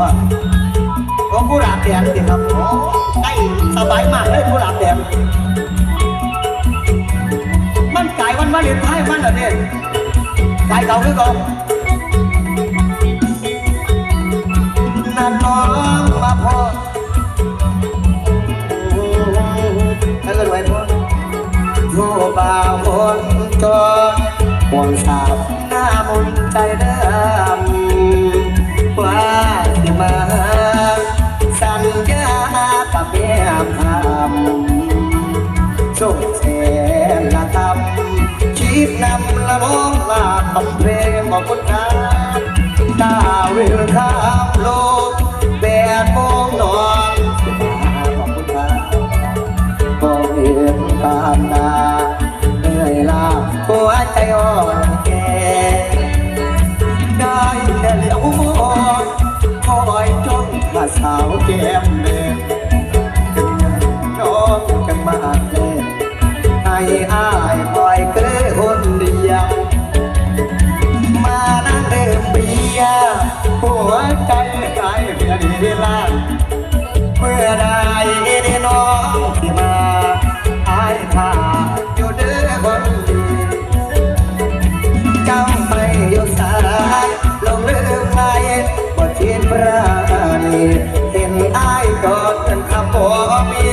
วะโอ้ผู้หลาบแดงสิครับโอ้ได้สบายมากเลยผู้หลาบแดงมันไก่วันวันเลนไก่มันเหรอเนี่ยไก่เก่าหรือเก่านั่นน้องมาพอ กับแม่พำส่งเสนละทำชีพนำละร้องลาคำเพลงบอกพุทธาตาเวลข้ามโลกแบดโมงนอนบอกพุทธาก็เห็นตามตาเหนื่อยล้าหัวใจอ่อน กลายเป็นดีลาเมื่อใดน้องที่มาอายข้าอยู่เด้อคนดีเจ้าไปอยู่สายลงลืมไปบ่เทียนปราณีเห็นอายกอดกันขับบ่มี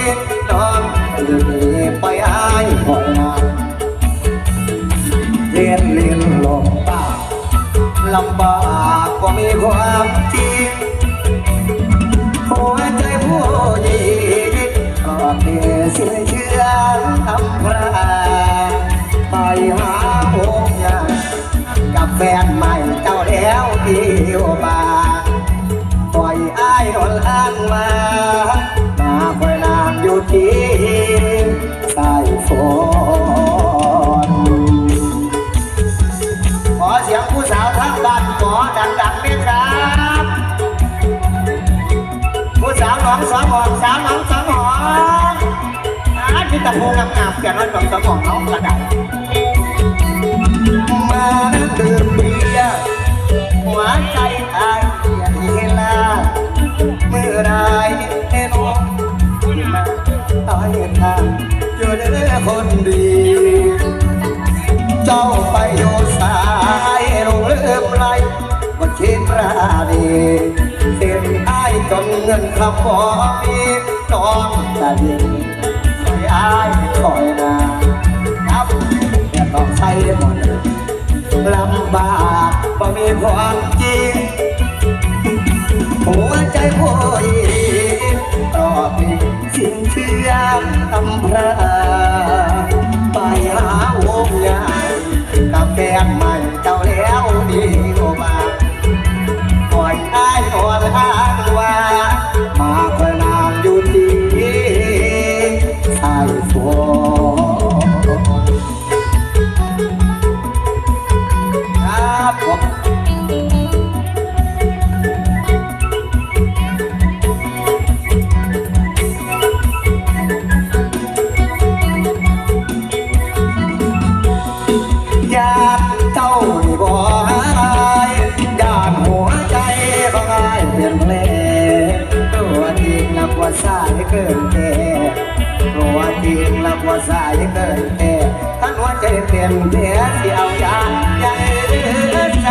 นองอยู่นี่ไปอายคอยมาเลียนเลียนลงตาลำบากก็มีความจริง หองสาวหนองสองหองอาที่ตะโพงงามๆแก่น้อยหนองสองหองน้องกระดาษมานั่งดื่มเบียร์หัวใจอายอย่าเฮลาเมื่อไรเห็นน้องมาตายทางเจอเด้อคนดี เจ้าไป งินคำบ่มีน้องจะยิงคอยอ้ายคอยนาครับอย่าต้องใช้หมดลำบากบ่มีความจริง หัวใจผู้หญิงตอบมีสิ่งเชื่อมอำพราไปหาวงให จริงนักว่าสายเกินแก่ตัวจริงนักว่าสายเกินแก่ท่านหัวใจเปลี่ยนเสียเสิเอายาใหญ่ใจ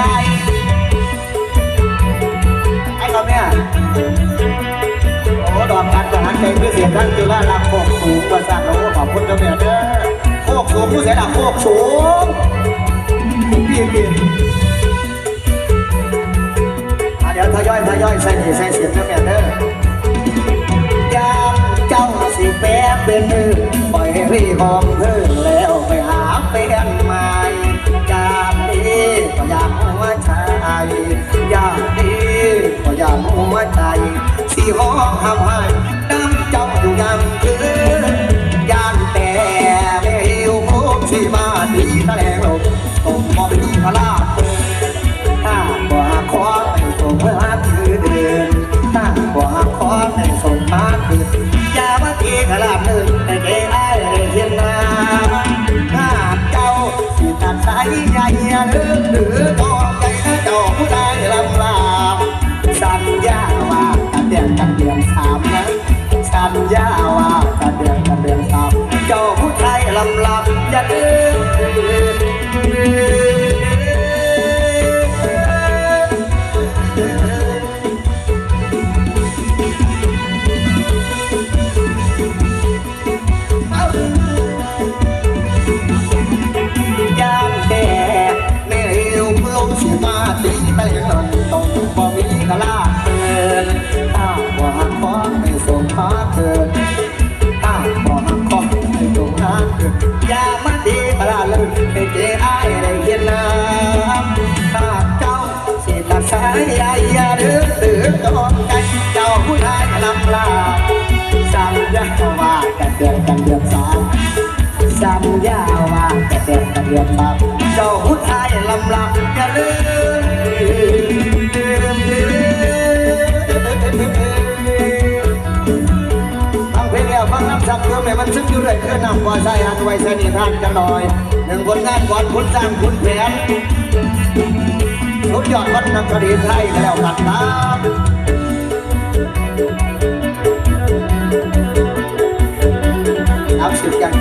ไอ้เขาเนี่ยโอ้ดอกกันทหารใจเพื่อเสียท่านจุฬาลาโคกสูงประสาทโอ้ขอบคุณเจ้าแม่เด้อโคกสูงผู้เสียดายโคกสูงพี่พี่อะเดี๋ยวทยอยทยอยใส่ใส่เสียงเจ้าแม่เด้อเจ้าสิ แปะเป็นมือปล่อยให้พี่หอมเธอแล้วไปหาแฟนใหม่ยามนี้ก็อยากหัวใจยามนี้ก็อยากหัวใจสิห้องห้ำให้ อนสามนะสัญญาว่ากันเดือนกันเดือนสามเจ้าผู้ไทยลำลำอย่าลืม เียนมาเจ้าผู้ชายลำลับอย่าลืมฟังเพลงแล้วฟังน้ำซับเพื่อไม่มันซึ้งอยู่เลยเพื่อนำว่าใส่หันไว้สนิทานกันหน่อยหนึ่งผลงานก่อนคุณสร้างคุณแผนสุดยอดวัฒนธรรมไทยแล้วกันครับเอาสิบยัง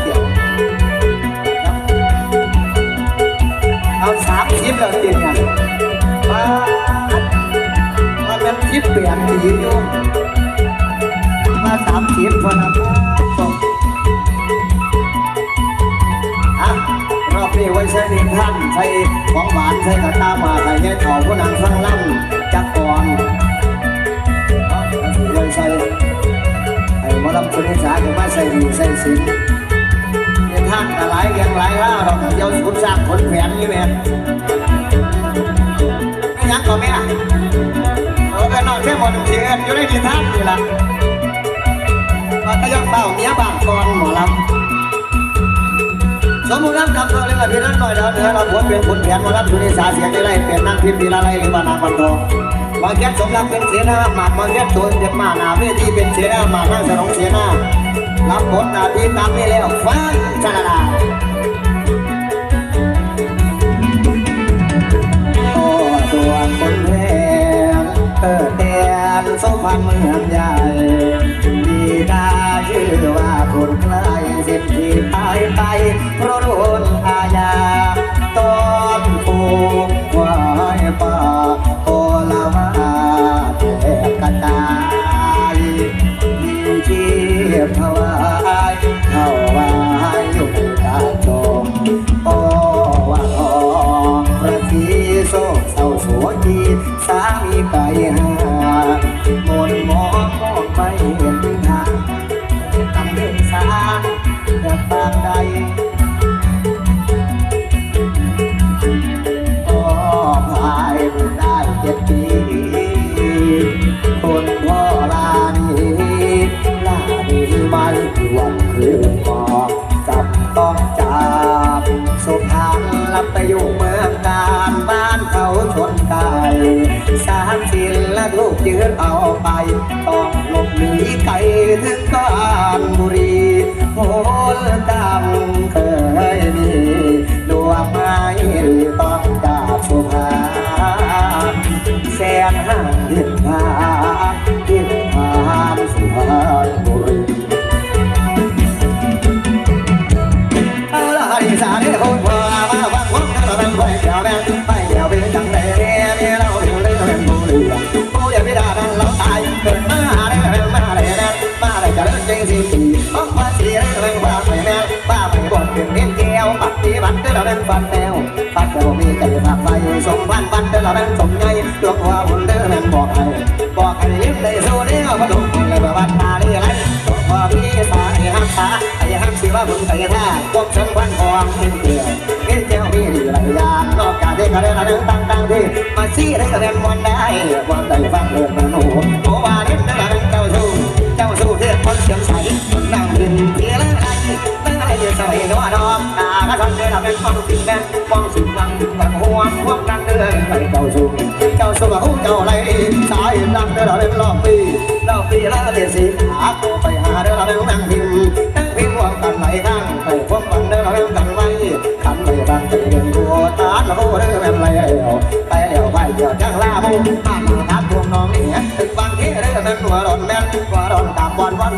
ยนดีอยู่มาสามสิบพอนะจบอะรอบนี้ไว้ใช้ดินท่านใช้ของหวานใช้กระตามาใส่แง่เข่าผู้นางฟังล่ำจักก่อนเอาไว้ใช้ไอ้หมอลำชนิดสาจะมาใส่ดีใส่สินเป็นท่านหลายอย่างหลายล่าเราเดียวคุณสร้างผลแผนนี่แม่ไม่ อนเชียนอยู่ในดินท่านนี่ล่ะว่าก็ยังเฝ้าเมียบางก่อนหมอลำสมมุติรับจำตัวเลยว่าพี่นั้นหน่อยเดี๋ยวเดี๋ยวเราผลเป็นผลแผนมารับอยู่ในสาเสียงได้ไรเปลี่ยนนั่งพิมพ์ดีละไรหรือว่านางบันทองบางแค่สมรักเป็นเสียหน้าหมากบางแค่ตัวเจ็บมาหนาเวทีเป็นเสียหน้าหมากนั่งสนองเสียหน้ารับบทหน้าที่ตามนี้แล้วฟังชนะ นสมพันเมืองใหญ่ดีดาชื่อว่าคนใกล้สิทธิตายไปเพราะโดนอาญาตอนปูกวายป่าโอลามาแตกกระจายมีชีพถวา กี่วันคืนพอจับต้องจับสุพรรณลับไปอยู่เมืองการบ้านเขาชนไก่สามสินและลูกยืนเอาไปต้องหลบหนีไกลถึงบ้านบุรีโหลดำเคยาไปบดเป็นเน้นแก้วปักตีบัตรได้เราเป็นฟันแนวปักแต่บ่มีใจฝากไฟสมพันบัตรได้เราเป็นสมไงดวงว่าบุญเด้อแม่บอกให้บอกให้ยิ้มได้สู้เดียวพระดุเลยบบวัดตาดีไรบอกว่าพี่สายห้ามตาไอ้ห้ามสิว่าบุญไอ้ท่าพวกฉันวันทองเป็นเกลือเกินเจ้ามีหลายอย่างนอกจากที่ก็ได้ราเดินตั้งตั้งที่มาซี่ได้ก็เป็นวันได้วันได้ฟังเรื่องมโนโอวาเล่นได้เรา นี่นัวน้องตาก็ทำได้เราเป็นความสิ่งนั้นความสิ่งนั้นห่วงพวกนั้นเดินไปเจ้าสู้เจ้าสู้กับเจ้าไรสายดังเด้เราเป็นรอบปีรอบปีละเดือนสิหาคู่ไปหาเด้เราเป็นนั่งพิม